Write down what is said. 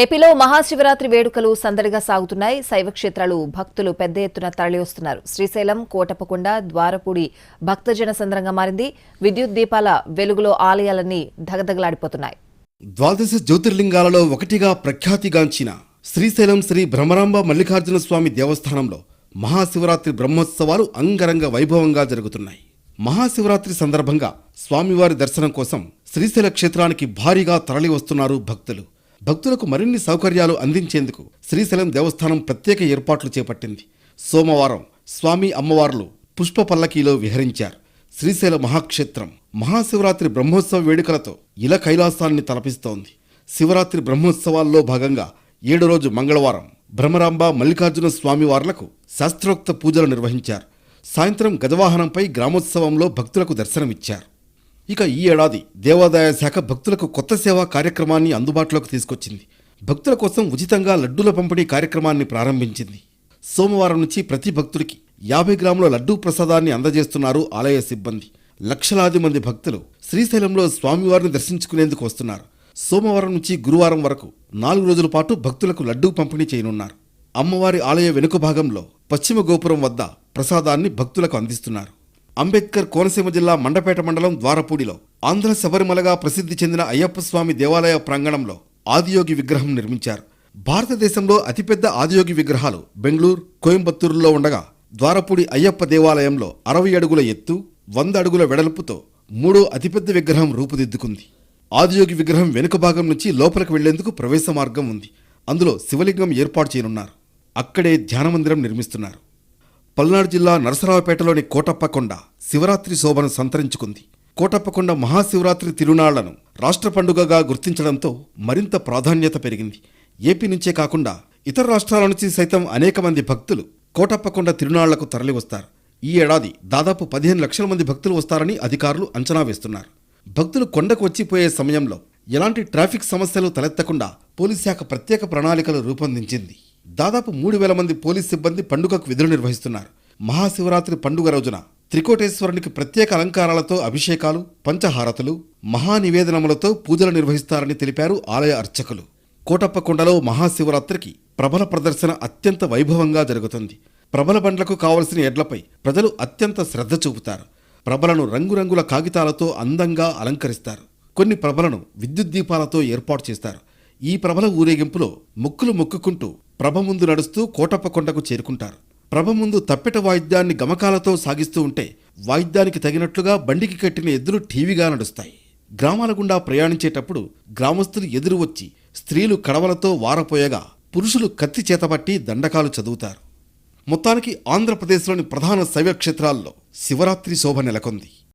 ఏపీలో మహాశివరాత్రి వేడుకలు సందడిగా సాగుతున్నాయి. శైవ క్షేత్రాలు భక్తులు పెద్ద ఎత్తున తరలివస్తున్నారు. శ్రీశైలం కోటప్పకొండ ద్వారపూడి భక్తజన సంద్రంగా మారింది. విద్యుత్ దీపాల వెలుగులో ఆలయాలన్నీ ధగధగలాడిపోతున్నాయి. ద్వాదశ జ్యోతిర్లింగాలలో ఒకటిగా ప్రఖ్యాతిగాంచిన శ్రీశైలం శ్రీ భ్రమరాంబ మల్లికార్జున స్వామి దేవస్థానంలో మహాశివరాత్రి బ్రహ్మోత్సవాలు అంగరంగ వైభవంగా జరుగుతున్నాయి. మహాశివరాత్రి సందర్భంగా స్వామివారి దర్శనం కోసం శ్రీశైల క్షేత్రానికి భారీగా తరలి వస్తున్నారు భక్తులు. భక్తులకు మరిన్ని సౌకర్యాలు అందించేందుకు శ్రీశైలం దేవస్థానం ప్రత్యేక ఏర్పాట్లు చేపట్టింది. సోమవారం స్వామి అమ్మవార్లు పుష్ప పల్లకీలో విహరించారు. శ్రీశైల మహాక్షేత్రం మహాశివరాత్రి బ్రహ్మోత్సవ వేడుకలతో ఇల కైలాసాన్ని తలపిస్తోంది. శివరాత్రి బ్రహ్మోత్సవాల్లో భాగంగా ఏడో రోజు మంగళవారం భ్రమరాంబ మల్లికార్జున స్వామివార్లకు శాస్త్రోక్త పూజలు నిర్వహించారు. సాయంత్రం గజవాహనంపై గ్రామోత్సవంలో భక్తులకు దర్శనమిచ్చారు. ఇక ఈ ఏడాది దేవాదాయ శాఖ భక్తులకు కొత్త సేవా కార్యక్రమాన్ని అందుబాటులోకి తీసుకొచ్చింది. భక్తుల కోసం ఉచితంగా లడ్డూల పంపిణీ కార్యక్రమాన్ని ప్రారంభించింది. సోమవారం నుంచి ప్రతి భక్తుడికి యాభై గ్రాముల లడ్డూ ప్రసాదాన్ని అందజేస్తున్నారు ఆలయ సిబ్బంది. లక్షలాది మంది భక్తులు శ్రీశైలంలో స్వామివారిని దర్శించుకునేందుకు వస్తున్నారు. సోమవారం నుంచి గురువారం వరకు నాలుగు రోజుల పాటు భక్తులకు లడ్డూ పంపిణీ చేయనున్నారు. అమ్మవారి ఆలయ వెనుక భాగంలో పశ్చిమ గోపురం వద్ద ప్రసాదాన్ని భక్తులకు అందిస్తున్నారు. అంబేద్కర్ కోనసీమ జిల్లా మండపేట మండలం ద్వారపూడిలో ఆంధ్ర శబరిమలగా ప్రసిద్ధి చెందిన అయ్యప్ప స్వామి దేవాలయ ప్రాంగణంలో ఆదియోగి విగ్రహం నిర్మించారు. భారతదేశంలో అతిపెద్ద ఆదియోగి విగ్రహాలు బెంగళూరు కోయంబత్తూరులో ఉండగా ద్వారపూడి అయ్యప్ప దేవాలయంలో అరవై అడుగుల ఎత్తు వంద అడుగుల వెడల్పుతో మూడో అతిపెద్ద విగ్రహం రూపుదిద్దుకుంది. ఆదియోగి విగ్రహం వెనుక భాగం నుంచి లోపలికి వెళ్ళేందుకు ప్రవేశ మార్గం ఉంది. అందులో శివలింగం ఏర్పాటు చేయనున్నారు. అక్కడే ధ్యానమందిరం నిర్మిస్తున్నారు. పల్నాడు జిల్లా నరసరావుపేటలోని కోటప్పకొండ శివరాత్రి శోభను సంతరించుకుంది. కోటప్పకొండ మహాశివరాత్రి తిరునాళ్ళను రాష్ట్ర పండుగగా గుర్తించడంతో మరింత ప్రాధాన్యత పెరిగింది. ఏపీ నుంచే కాకుండా ఇతర రాష్ట్రాల నుంచి సైతం అనేక మంది భక్తులు కోటప్పకొండ తిరునాళ్ళకు తరలివస్తారు. ఈ ఏడాది దాదాపు పదిహేను లక్షల మంది భక్తులు వస్తారని అధికారులు అంచనా వేస్తున్నారు. భక్తులు కొండకు వచ్చిపోయే సమయంలో ఎలాంటి ట్రాఫిక్ సమస్యలు తలెత్తకుండా పోలీస్ శాఖ ప్రత్యేక ప్రణాళికలు రూపొందించింది. దాదాపు మూడు వేల మంది పోలీస్ సిబ్బంది పండుగకు విధులు నిర్వహిస్తున్నారు. మహాశివరాత్రి పండుగ రోజున త్రికోటేశ్వరునికి ప్రత్యేక అలంకారాలతో అభిషేకాలు పంచహారతులు మహానివేదనములతో పూజలు నిర్వహిస్తారని తెలిపారు ఆలయ అర్చకులు. కోటప్పకొండలో మహాశివరాత్రికి ప్రబల ప్రదర్శన అత్యంత వైభవంగా జరుగుతుంది. ప్రబల బండ్లకు కావలసిన ఎడ్లపై ప్రజలు అత్యంత శ్రద్ధ చూపుతారు. ప్రభలను రంగురంగుల కాగితాలతో అందంగా అలంకరిస్తారు. కొన్ని ప్రభలను విద్యుత్ దీపాలతో ఏర్పాటు చేస్తారు. ఈ ప్రభల ఊరేగింపులో మొక్కులు మొక్కుకుంటూ ప్రభ ముందు నడుస్తూ కోటప్పకొండకు చేరుకుంటారు. ప్రభ ముందు తప్పెట వాయిద్యాన్ని గమకాలతో సాగిస్తూ ఉంటే వాయిద్యానికి తగినట్లుగా బండికి కట్టిన ఎద్దులు టీవీగా నడుస్తాయి. గ్రామాల గుండా ప్రయాణించేటప్పుడు గ్రామస్తులు ఎదురు వచ్చి స్త్రీలు కడవలతో వారపోయగా పురుషులు కత్తి చేతబట్టి దండకాలు చదువుతారు. మొత్తానికి ఆంధ్రప్రదేశ్లోని ప్రధాన శైవ క్షేత్రాల్లో శివరాత్రి శోభ నెలకొంది.